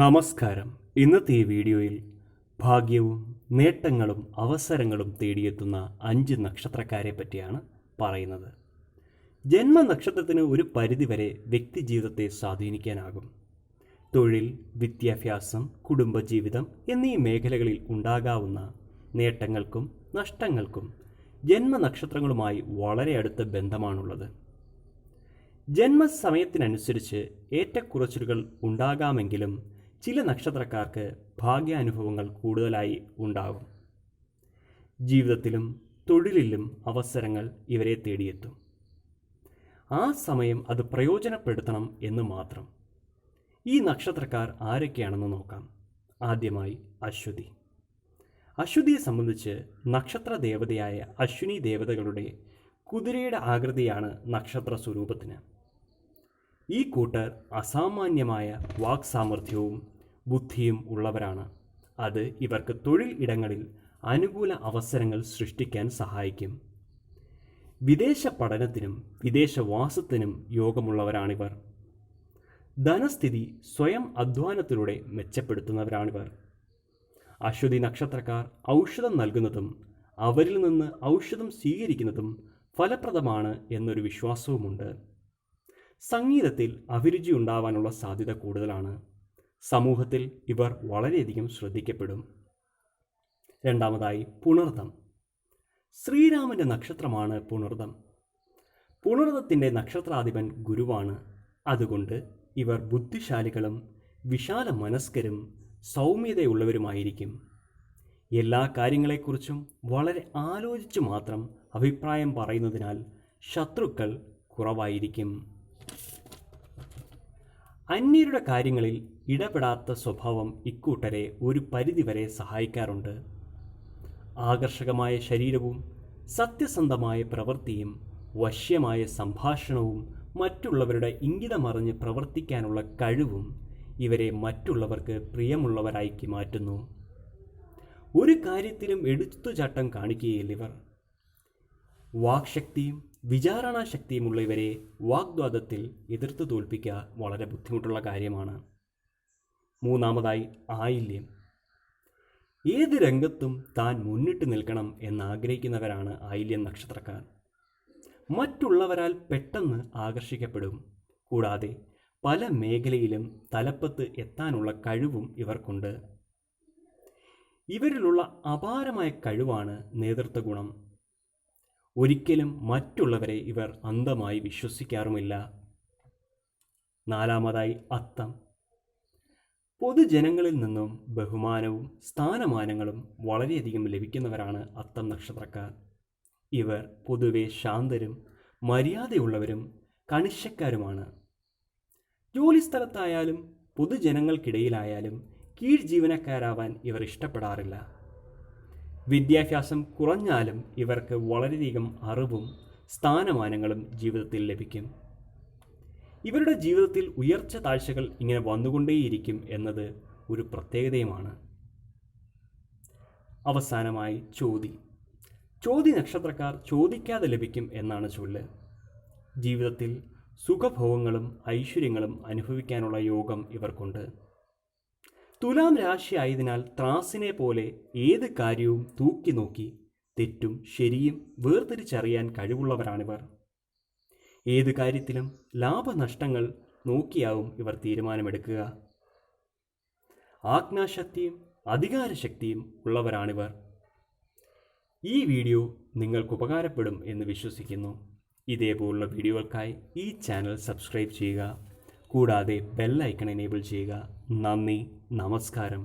നമസ്കാരം. ഇന്നത്തെ ഈ വീഡിയോയിൽ ഭാഗ്യവും നേട്ടങ്ങളും അവസരങ്ങളും തേടിയെത്തുന്ന അഞ്ച് നക്ഷത്രക്കാരെ പറ്റിയാണ് പറയുന്നത്. ജന്മനക്ഷത്രത്തിന് ഒരു പരിധിവരെ വ്യക്തിജീവിതത്തെ സ്വാധീനിക്കാനാകും. തൊഴിൽ വിദ്യാഭ്യാസം കുടുംബജീവിതം എന്നീ മേഖലകളിൽ ഉണ്ടാകാവുന്ന നേട്ടങ്ങൾക്കും നഷ്ടങ്ങൾക്കും ജന്മനക്ഷത്രങ്ങളുമായി വളരെ അടുത്ത ബന്ധമാണുള്ളത്. ജന്മസമയത്തിനനുസരിച്ച് ഏറ്റക്കുറച്ചിലുകൾ ഉണ്ടാകാമെങ്കിലും ചില നക്ഷത്രക്കാർക്ക് ഭാഗ്യാനുഭവങ്ങൾ കൂടുതലായി ഉണ്ടാകും. ജീവിതത്തിലും തൊഴിലിലും അവസരങ്ങൾ ഇവരെ തേടിയെത്തും. ആ സമയം അത് പ്രയോജനപ്പെടുത്തണം എന്ന് മാത്രം. ഈ നക്ഷത്രക്കാർ ആരൊക്കെയാണെന്ന് നോക്കാം. ആദ്യമായി അശ്വതി. അശ്വതിയെ സംബന്ധിച്ച് നക്ഷത്ര ദേവതയായ അശ്വിനി ദേവതകളുടെ കുതിരയുടെ ആകൃതിയാണ് നക്ഷത്ര സ്വരൂപത്തിന്. ഈ കൂട്ടർ അസാമാന്യമായ വാക്സാമർഥ്യവും ബുദ്ധിയും ഉള്ളവരാണ്. അത് ഇവർക്ക് തൊഴിൽ ഇടങ്ങളിൽ അനുകൂല അവസരങ്ങൾ സൃഷ്ടിക്കാൻ സഹായിക്കും. വിദേശ പഠനത്തിനും വിദേശവാസത്തിനും യോഗമുള്ളവരാണിവർ. ധനസ്ഥിതി സ്വയം അധ്വാനത്തിലൂടെ മെച്ചപ്പെടുത്തുന്നവരാണിവർ. അശ്വതി നക്ഷത്രക്കാർ ഔഷധം നൽകുന്നതും അവരിൽ നിന്ന് ഔഷധം സ്വീകരിക്കുന്നതും ഫലപ്രദമാണ് എന്നൊരു വിശ്വാസവുമുണ്ട്. സംഗീതത്തിൽ അഭിരുചി ഉണ്ടാവാനുള്ള സാധ്യത കൂടുതലാണ്. സമൂഹത്തിൽ ഇവർ വളരെയധികം ശ്രദ്ധിക്കപ്പെടും. രണ്ടാമതായി പുണർതം ശ്രീരാമന്റെ നക്ഷത്രമാണ് പുണർതം പുണർദത്തിന്റെ നക്ഷത്രാധിപൻ ഗുരുവാണ്. അതുകൊണ്ട് ഇവർ ബുദ്ധിശാലികളും വിശാല മനസ്കരും സൗമ്യതയുള്ളവരുമായിരിക്കും. എല്ലാ കാര്യങ്ങളെക്കുറിച്ചും വളരെ ആലോചിച്ചു മാത്രം അഭിപ്രായം പറയുന്നതിനാൽ ശത്രുക്കൾ കുറവായിരിക്കും. അന്യരുടെ കാര്യങ്ങളിൽ ഇടപെടാത്ത സ്വഭാവം ഇക്കൂട്ടരെ ഒരു പരിധിവരെ സഹായിക്കാറുണ്ട്. ആകർഷകമായ ശരീരവും സത്യസന്ധമായ പ്രവൃത്തിയും വശ്യമായ സംഭാഷണവും മറ്റുള്ളവരുടെ ഇംഗിതമറിഞ്ഞ് പ്രവർത്തിക്കാനുള്ള കഴിവും ഇവരെ മറ്റുള്ളവർക്ക് പ്രിയമുള്ളവരാക്കി മാറ്റുന്നു. ഒരു കാര്യത്തിലും എടുത്തുചാട്ടം കാണിക്കുകയില്ല ഇവർ. വാക്ശക്തിയും വിചാരണാശക്തിയുമുള്ള ഇവരെ വാഗ്വാദത്തിൽ എതിർത്ത് തോൽപ്പിക്കുക വളരെ ബുദ്ധിമുട്ടുള്ള കാര്യമാണ്. മൂന്നാമതായി ആയില്യം. ഏത് രംഗത്തും താൻ മുന്നിട്ട് നിൽക്കണം എന്നാഗ്രഹിക്കുന്നവരാണ് ആയില്യം നക്ഷത്രക്കാർ. മറ്റുള്ളവരാൽ പെട്ടെന്ന് ആകർഷിക്കപ്പെടും. കൂടാതെ പല മേഖലയിലും തലപ്പത്ത് എത്താനുള്ള കഴിവും ഇവർക്കുണ്ട്. ഇവരിലുള്ള അപാരമായ കഴിവാണ് നേതൃത്വ ഗുണം ഒരിക്കലും മറ്റുള്ളവരെ ഇവർ അന്ധമായി വിശ്വസിക്കാറുമില്ല. നാലാമതായി അത്തം. പൊതുജനങ്ങളിൽ നിന്നും ബഹുമാനവും സ്ഥാനമാനങ്ങളും വളരെയധികം ലഭിക്കുന്നവരാണ് അത്തം നക്ഷത്രക്കാർ. ഇവർ പൊതുവെ ശാന്തരും മര്യാദയുള്ളവരും കണിശക്കാരുമാണ്. ജോലിസ്ഥലത്തായാലും പൊതുജനങ്ങൾക്കിടയിലായാലും കീഴ് ജീവനക്കാരാവാൻ ഇവർ ഇഷ്ടപ്പെടാറില്ല. വിദ്യാഭ്യാസം കുറഞ്ഞാലും ഇവർക്ക് വളരെയധികം അറിവും സ്ഥാനമാനങ്ങളും ജീവിതത്തിൽ ലഭിക്കും. ഇവരുടെ ജീവിതത്തിൽ ഉയർച്ച താഴ്ചകൾ ഇങ്ങനെ വന്നുകൊണ്ടേയിരിക്കും എന്നത് ഒരു പ്രത്യേകതയുമാണ്. അവസാനമായി ചോതി. ചോതി നക്ഷത്രക്കാർ ചോദിക്കാതെ ലഭിക്കും എന്നാണ് ചൊല്ല്. ജീവിതത്തിൽ സുഖഭോഗങ്ങളും ഐശ്വര്യങ്ങളും അനുഭവിക്കാനുള്ള യോഗം ഇവർക്കുണ്ട്. തുലാം രാശി ആയതിനാൽ ത്രാസിനെ പോലെ ഏത് കാര്യവും തൂക്കി നോക്കി തെറ്റും ശരിയും വേർതിരിച്ചറിയാൻ കഴിവുള്ളവരാണിവർ. ഏത് കാര്യത്തിലും ലാഭനഷ്ടങ്ങൾ നോക്കിയാവും ഇവർ തീരുമാനമെടുക്കുക. ആജ്ഞാശക്തിയും അധികാരശക്തിയും ഉള്ളവരാണിവർ. ഈ വീഡിയോ നിങ്ങൾക്ക് ഉപകാരപ്പെടും എന്ന് വിശ്വസിക്കുന്നു. ഇതേപോലുള്ള വീഡിയോകൾക്കായി ഈ ചാനൽ സബ്സ്ക്രൈബ് ചെയ്യുക. കൂടാതെ ബെല്ലൈക്കൺ എനേബിൾ ചെയ്യുക. നന്ദി. നമസ്കാരം.